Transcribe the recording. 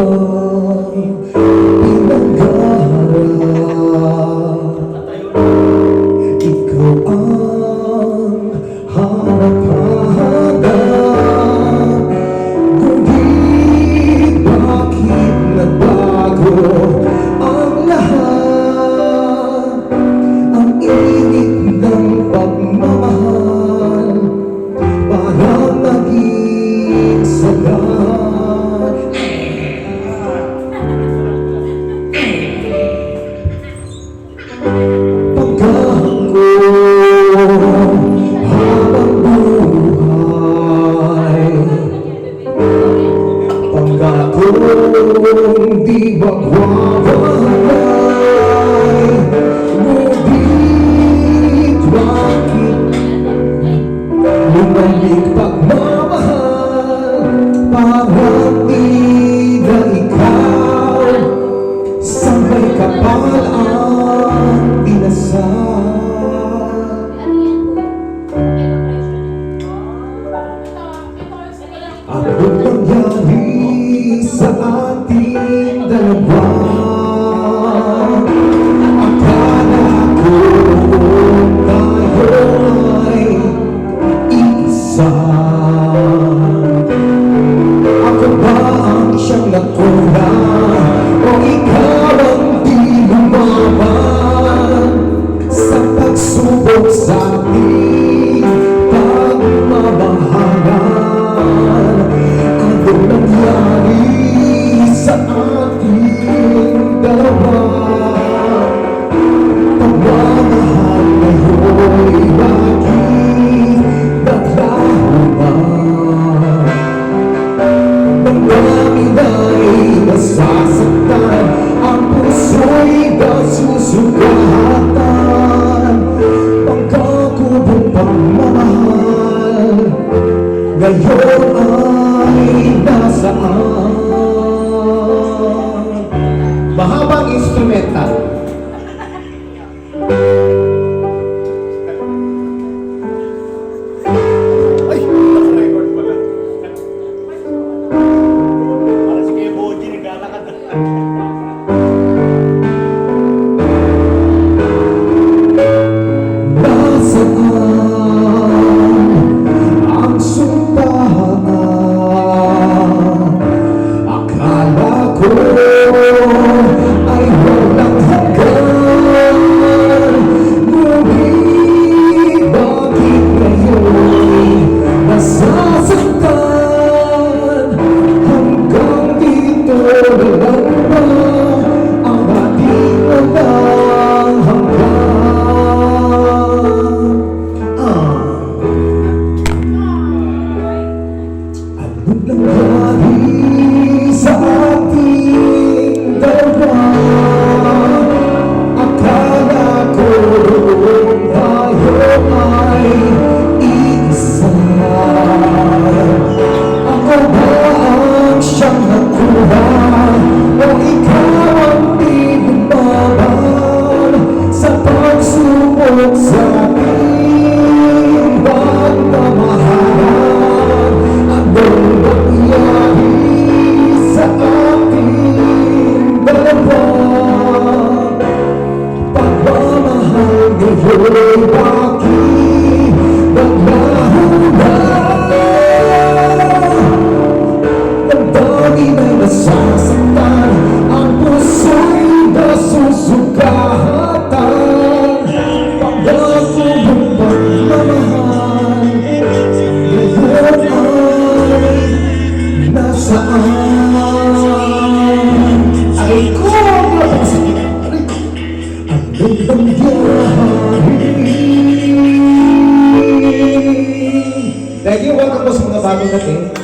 Oh. di magwawalay Ngunit bakit lumalik pagmamahal Parang di na ikaw Sabay kapal ang inasal sa ating dalawa. Akala ko tayo ay isa. Ako ba ang siyang nakula o ikaw ang di lumaba Sa pagsubok sa atin the joy saan ay kumalasin ang gandang biyahe. Thank you, welcome po sa mga bagong natin.